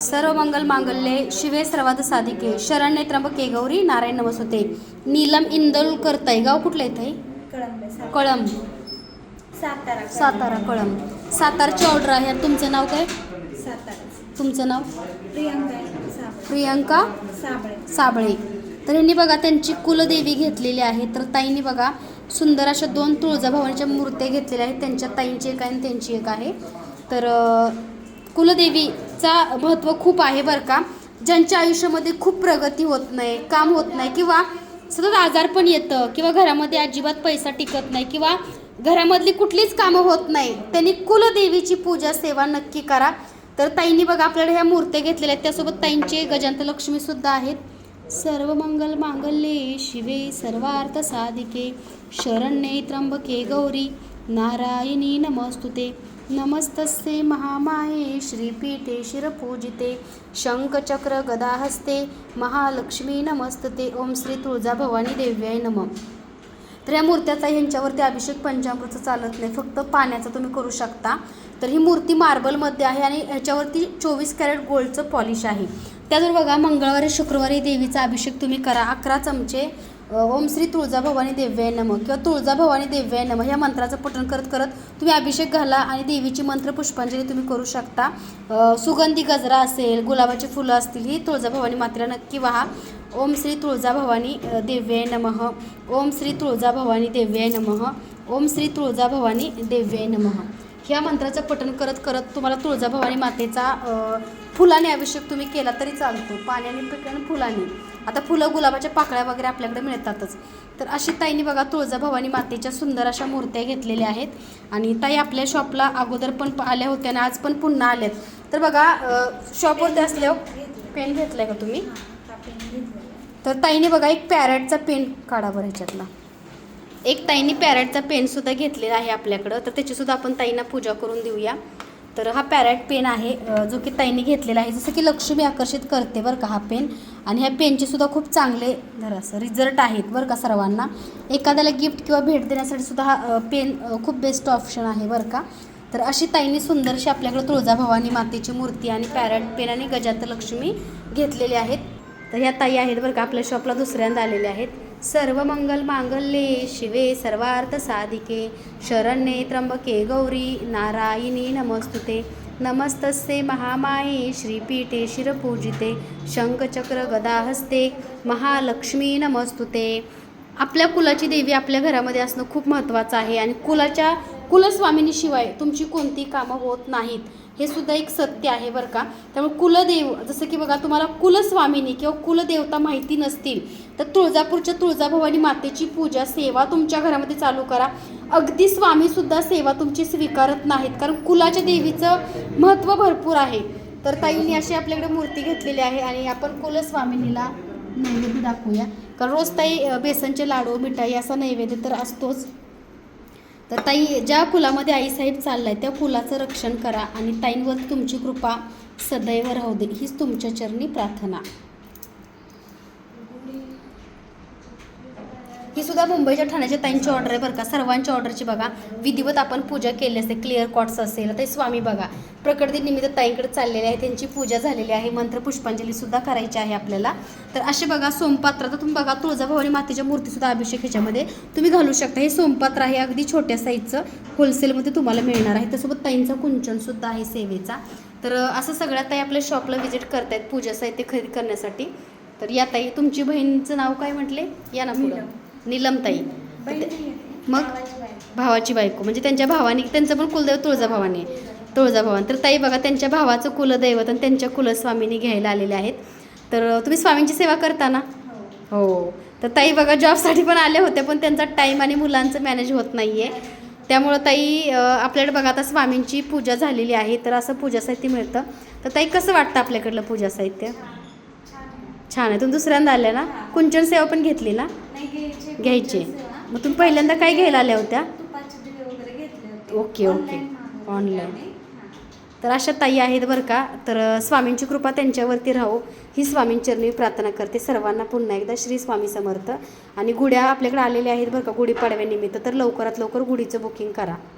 सर्व मंगल मांगल्ये शिवे सर्वाद साधिके. शरण्ये त्र्यंबके गौरी नारायण नमस्ते. नीलम इंदोलकर ताई गाव कुठलं आहे ताई? कळंब. सातारा कळम सातारा सातारा कळम सातारची ऑर्डर आहे आणि तुमचं नाव काय? सातारा. तुमचं नाव? प्रियंका प्रियंका साबळे. तर यांनी बघा त्यांची कुलदेवी घेतलेली आहे. तर ताईंनी बघा सुंदर अशा दोन तुळजाभवानीच्या मूर्त्या घेतलेल्या आहेत. त्यांच्या ताईंची एक आहे आणि त्यांची एक आहे. तर अं, चा महत्त्व खूप आहे बरं का. ज्यांच्या आयुष्यामध्ये खूप प्रगती होत नाही काम होत नाही किंवा सतत आजार पण येतं किंवा घरामध्ये अजिबात पैसा टिकत नाही किंवा घरामधली कुठलीच कामं होत नाही त्यांनी कुलदेवीची पूजा सेवा नक्की करा. तर ताईंनी बघा आपल्याकडे ह्या मूर्त्या घेतलेल्या आहेत. त्यासोबत ताईंचे गजांत लक्ष्मीसुद्धा आहेत. सर्व मंगल मांगल्ये शिवे सर्वार्थ साधिके. शरण्ये त्र्यंबके गौरी. नारायणी नमस्तुते. नमस्तस्ये महामाये श्रीपीठे शिरपूजिते शंखचक्र गदाहस्ते महालक्ष्मी नमस्तते ओम श्री तुळजा भवानी देव्याय नमः. तर या मूर्त्याचा ह्यांच्यावरती अभिषेक पंचामृतचं चालत नाही फक्त पाण्याचा तुम्ही करू शकता. तर ही मूर्ती मार्बलमध्ये आहे आणि ह्याच्यावरती चोवीस कॅरेट गोल्डचं पॉलिश आहे. त्याचबरोबर बघा मंगळवारी शुक्रवारी देवीचा अभिषेक तुम्ही करा अकरा चमचे ओम श्री तुळजाभवानी देव्याय नम किंवा तुळजाभवानी देव्याय नम ह्या मंत्राचं पठण करत करत तुम्ही अभिषेक घाला आणि देवीची मंत्र पुष्पांजली तुम्ही करू शकता. सुगंधी गजरा असेल गुलाबाची फुलं असतील ही तुळजाभवानी मात्रा नक्की वाहा. ओम श्री तुळजाभवानी देव्याय नमः. ओम श्री तुळजाभवानी देव्याय नमः. ओम श्री तुळजाभवानी देव्याय नमः. ह्या मंत्राचं पठण करत करत तुम्हाला तुळजाभवानी मातेचा फुलाने अभिषेक तुम्ही केला तरी चालतो. पाण्याने पिकण फुलाने. आता फुलं गुलाबाच्या पाकळ्या वगैरे आपल्याकडे मिळतातच. तर अशी ताईने बघा तुळजाभवानी मातेच्या सुंदर अशा मूर्त्या घेतलेल्या आहेत. आणि ताई आपल्या शॉपला अगोदर पण आल्या होत्या आणि आज पण पुन्हा आल्यात. तर बघा शॉपवरती असल्यावर पेन घेतलाय का तुम्ही? तर ताईने बघा एक पॅरेटचा पेन काढा बरं ह्याच्यातला. एक ताईंनी पॅरेटचा पेनसुद्धा घेतलेला आहे आपल्याकडं. तर त्याचीसुद्धा आपण ताईंना पूजा करून देऊया. तर हा पॅरेट पेन आहे जो की ताईंनी घेतलेला आहे. जसं की लक्ष्मी आकर्षित करते बरं का हा पेन. आणि ह्या पेनचेसुद्धा खूप चांगले जरा असं रिझल्ट आहेत बरं का सर्वांना. एखाद्याला गिफ्ट किंवा भेट देण्यासाठी सुद्धा हा पेन खूप बेस्ट ऑप्शन आहे बरं का. तर अशी ताईंनी सुंदरशी आपल्याकडे तुळजाभवानी मातेची मूर्ती आणि पॅरेट पेन आणि गजात लक्ष्मी घेतलेले आहेत. तर ह्या ताई आहेत बरं का आपल्या शॉपला दुसऱ्यांदा आलेल्या आहेत. सर्व मंगल मांगल्ये शिवे सर्वार्थ साधिके शरण्ये त्र्यंबके गौरी नारायणी नमस्तुते. नमस्तस्ते महामाये श्रीपीठे शिरपूजिते शंखचक्र गदाहस्ते महालक्ष्मी नमस्तुते. आपल्या कुलाची देवी आपल्या घरामध्ये असणं खूप महत्त्वाचं आहे आणि कुलाच्या कुलस्वामिनीशिवाय तुमची कोणती कामं होत नाहीत. हे सुद्धा एक सत्य आहे बरं का. त्यामुळे कुलदेव जसं की बघा तुम्हाला कुलस्वामिनी किंवा कुलदेवता माहिती नसतील तर तुळजापूरच्या तुळजाभवानी मातेची पूजा सेवा तुमच्या घरामध्ये चालू करा. अगदी स्वामीसुद्धा सेवा तुमची स्वीकारत नाहीत कारण कुलाच्या देवीचं महत्त्व भरपूर आहे. तर ताईंनी अशी आपल्याकडे मूर्ती घेतलेली आहे आणि आपण कुलस्वामिनीला नैवेद्य दाखवूया. कारण रोज ताई बेसनचे लाडू मिठाई असा नैवेद्य तर असतोच. तर ताई ज्या कुलामध्ये आईसाहेब चाललाय त्या कुलाचं रक्षण करा आणि ताईंवर तुमची कृपा सदैव राहू दे. हीच तुमच्या चरणी प्रार्थना. ही सुद्धा मुंबईच्या ठाण्याच्या ताईंची ऑर्डर आहे बरं का. सर्वांच्या ऑर्डरची बघा. विधिवत आपण पूजा केली असते. क्लिअर कॉट्स असेल. ते स्वामी बघा. प्रकृती निमित्त ताईंकडे चाललेले आहे. त्यांची पूजा झालेली आहे. मंत्र पुष्पांजली सुद्धा करायची आहे आपल्याला. तर असे बघा सोमपात्र. तर तुम्ही बघा तुळजाभवानी मातेच्या मूर्तीसुद्धा अभिषेक ह्याच्यामध्ये तुम्ही घालू शकता. हे सोमपात्र आहे. अगदी छोट्या साईजचं होलसेलमध्ये तुम्हाला मिळणार आहे. त्यासोबत ताईंचा कुंचनसुद्धा आहे सेवेचा. तर असं सगळ्या ताई आपल्या शॉपला व्हिजिट करतायत पूजा साहित्य खरेदी करण्यासाठी. तर या ताई तुमची बहिणीचं नाव काय म्हटले? या ना पुढं. नीलमताई. मग? भावाची बायको. म्हणजे त्यांच्या भावानी त्यांचं पण कुलदैव तुळजाभवानी आहे. तुळजाभवानी. तर ताई बघा त्यांच्या भावाचं कुलदैवत आणि त्यांच्या कुलस्वामीनी घ्यायला आलेले आहेत. तर तुम्ही स्वामींची सेवा करता ना? हो. तर ताई बघा जॉबसाठी पण आल्या होत्या पण त्यांचा टाईम आणि मुलांचं मॅनेज होत नाही आहे त्यामुळं ताई आपल्याकडे बघा आता स्वामींची पूजा झालेली आहे तर असं पूजा साहित्य मिळतं. तर ताई कसं वाटतं आपल्याकडलं पूजा साहित्य? छान आहे. तुम्ही दुसऱ्यांदा आल्या ना? कुंचन सेवा पण घेतली ना? घ्यायचे. मग तुम्ही पहिल्यांदा काय घ्यायला आल्या होत्या? Okay, okay. हां. तर अशा ताई आहेत बरं का. तर स्वामींची कृपा त्यांच्यावरती राहो. ही स्वामींचरणी प्रार्थना करते. सर्वांना पुन्हा एकदा श्री स्वामी समर्थ. आणि गुड्या आपल्याकडे आलेल्या आहेत बरं का गुढीपाडव्यानिमित्त. तर लवकरात लवकर गुढीचं बुकिंग करा.